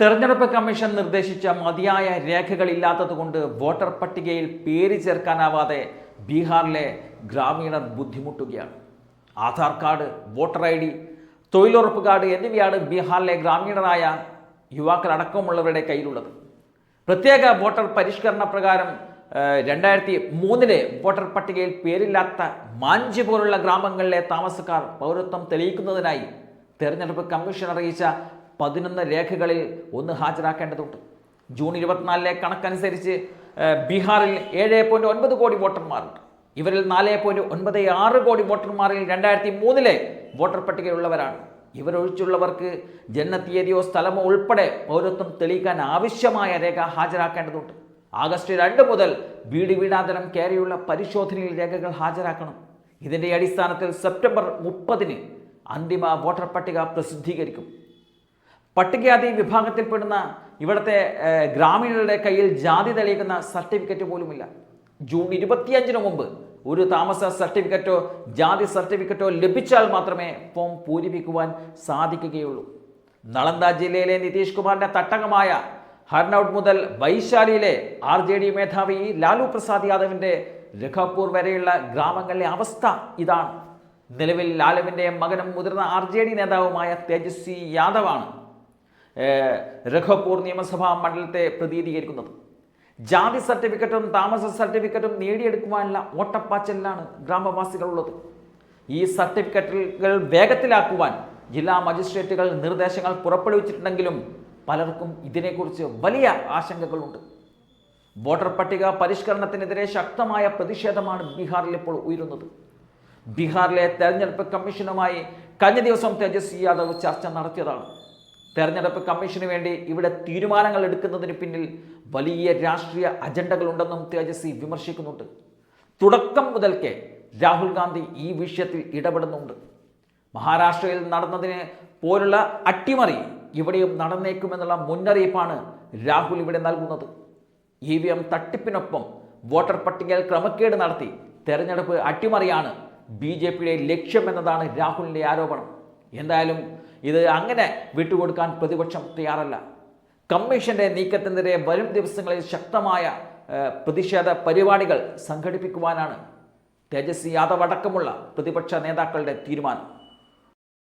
തെരഞ്ഞെടുപ്പ് കമ്മീഷൻ നിർദ്ദേശിച്ച മതിയായ രേഖകളില്ലാത്തതുകൊണ്ട് വോട്ടർ പട്ടികയിൽ പേര് ചേർക്കാനാവാതെ ബീഹാറിലെ ഗ്രാമീണർ ബുദ്ധിമുട്ടുകയാണ്. Aadhaar card voter I D തൊഴിലുറപ്പ് കാർഡ് എന്നിവയാണ് ബീഹാറിലെ ഗ്രാമീണരായ യുവാക്കളടക്കമുള്ളവരുടെ കയ്യിലുള്ളത്. പ്രത്യേക വോട്ടർ പരിഷ്കരണ പ്രകാരം രണ്ടായിരത്തി മൂന്നിലെ വോട്ടർ പട്ടികയിൽ പേരില്ലാത്ത മാഞ്ചി പോലുള്ള ഗ്രാമങ്ങളിലെ താമസക്കാർ പൗരത്വം തെളിയിക്കുന്നതിനായി തെരഞ്ഞെടുപ്പ് കമ്മീഷൻ അറിയിച്ച പതിനൊന്ന് രേഖകളിൽ ഒന്ന് ഹാജരാക്കേണ്ടതുണ്ട്. ജൂൺ ഇരുപത്തിനാലിലെ കണക്കനുസരിച്ച് ബീഹാറിൽ ഏഴ് പോയിന്റ് ഒൻപത് കോടി വോട്ടർമാരുണ്ട്. ഇവരിൽ നാല് പോയിന്റ് ഒൻപത് ആറ് കോടി വോട്ടർമാരിൽ രണ്ടായിരത്തി മൂന്നിലെ വോട്ടർ പട്ടികയുള്ളവരാണ് ഇവരൊഴിച്ചുള്ളവർക്ക് ജനനത്തീയതിയോ സ്ഥലമോ ഉൾപ്പെടെ പൗരത്വം തെളിയിക്കാൻ ആവശ്യമായ രേഖ ഹാജരാക്കേണ്ടതുണ്ട്. ആഗസ്റ്റ് രണ്ട് മുതൽ വീട് വീടാന്തരം കയറിയുള്ള പരിശോധനയിൽ രേഖകൾ ഹാജരാക്കണം. ഇതിന്റെ അടിസ്ഥാനത്തിൽ സെപ്റ്റംബർ മുപ്പതിന് അന്തിമ വോട്ടർ പട്ടിക പ്രസിദ്ധീകരിക്കും. പട്ടികജാതി വിഭാഗത്തിൽപ്പെടുന്ന ഇവിടുത്തെ ഗ്രാമീണരുടെ കയ്യിൽ ജാതി തെളിയിക്കുന്ന സർട്ടിഫിക്കറ്റ് പോലുമില്ല. ജൂൺ ഇരുപത്തിയഞ്ചിന് മുമ്പ് ഒരു താമസ സർട്ടിഫിക്കറ്റോ ജാതി സർട്ടിഫിക്കറ്റോ ലഭിച്ചാൽ മാത്രമേ ഫോം പൂരിപ്പിക്കുവാൻ സാധിക്കുകയുള്ളൂ. നളന്ദ ജില്ലയിലെ നിതീഷ് കുമാറിന്റെ തട്ടകമായ ഹർനൌട്ട് മുതൽ വൈശാലിയിലെ ആർ ജെ ഡി മേധാവി ലാലു പ്രസാദ് യാദവിന്റെ രഘപൂർ വരെയുള്ള ഗ്രാമങ്ങളിലെ അവസ്ഥ ഇതാണ്. നിലവിൽ ലാലുവിന്റെ മകനും മുതിർന്ന ആർ ജെ ഡി നേതാവുമായ തേജസ്വി യാദവാണ് രഘപൂർ നിയമസഭാ മണ്ഡലത്തെ പ്രതിനിധീകരിക്കുന്നത് ജാതി സർട്ടിഫിക്കറ്റും താമസ സർട്ടിഫിക്കറ്റും നേടിയെടുക്കുവാനുള്ള ഓട്ടപ്പാച്ചലിലാണ് ഗ്രാമവാസികളുള്ളത്. ഈ സർട്ടിഫിക്കറ്റുകൾ വേഗത്തിലാക്കുവാൻ ജില്ലാ മജിസ്ട്രേറ്റുകൾ നിർദ്ദേശങ്ങൾ പുറപ്പെടുവിച്ചിട്ടുണ്ടെങ്കിലും പലർക്കും ഇതിനെക്കുറിച്ച് വലിയ ആശങ്കകളുണ്ട്. വോട്ടർ പട്ടിക പരിഷ്കരണത്തിനെതിരെ ശക്തമായ പ്രതിഷേധമാണ് ബീഹാറിൽ ഇപ്പോൾ ഉയരുന്നത്. ബീഹാറിലെ തെരഞ്ഞെടുപ്പ് കമ്മീഷനുമായി കഴിഞ്ഞ ദിവസം തേജസ്വി യാദവ് ചർച്ച നടത്തിയതാണ്. തെരഞ്ഞെടുപ്പ് കമ്മീഷന് വേണ്ടി ഇവിടെ തീരുമാനങ്ങൾ എടുക്കുന്നതിന് പിന്നിൽ വലിയ രാഷ്ട്രീയ അജണ്ടകളുണ്ടെന്നും തേജസ്വി വിമർശിക്കുന്നുണ്ട്. തുടക്കം മുതൽക്കേ രാഹുൽ ഗാന്ധി ഈ വിഷയത്തിൽ ഇടപെടുന്നുണ്ട്. മഹാരാഷ്ട്രയിൽ നടന്നതിന് പോലുള്ള അട്ടിമറി ഇവിടെയും നടന്നേക്കുമെന്നുള്ള മുന്നറിയിപ്പാണ് രാഹുൽ ഇവിടെ നൽകുന്നത്. ഇ വി എം തട്ടിപ്പിനൊപ്പം വോട്ടർ പട്ടികയിൽ ക്രമക്കേട് നടത്തി തെരഞ്ഞെടുപ്പ് അട്ടിമറിയാണ് ബി ജെ പിയുടെ ലക്ഷ്യമെന്നതാണ് രാഹുലിന്റെ ആരോപണം. എന്തായാലും ഇത് അങ്ങനെ വിട്ടുകൊടുക്കാൻ പ്രതിപക്ഷം തയ്യാറല്ല. കമ്മീഷന്റെ നീക്കത്തിനെതിരെ വരും ദിവസങ്ങളിൽ ശക്തമായ പ്രതിഷേധ പരിപാടികൾ സംഘടിപ്പിക്കുവാനാണ് തേജസ്വി യാദവ് അടക്കമുള്ള പ്രതിപക്ഷ നേതാക്കളുടെ തീരുമാനം.